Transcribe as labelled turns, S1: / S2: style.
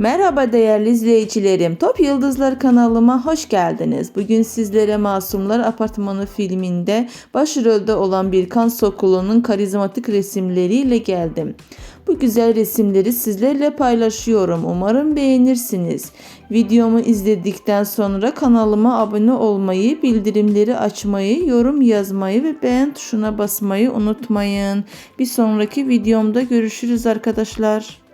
S1: Merhaba değerli izleyicilerim. Top Yıldızlar kanalıma hoş geldiniz. Bugün sizlere Masumlar Apartmanı filminde başrolde olan Birkan Sokolo'nun karizmatik resimleriyle geldim. Bu güzel resimleri sizlerle paylaşıyorum. Umarım beğenirsiniz. Videomu izledikten sonra kanalıma abone olmayı, bildirimleri açmayı, yorum yazmayı ve beğen tuşuna basmayı unutmayın. Bir sonraki videomda görüşürüz arkadaşlar.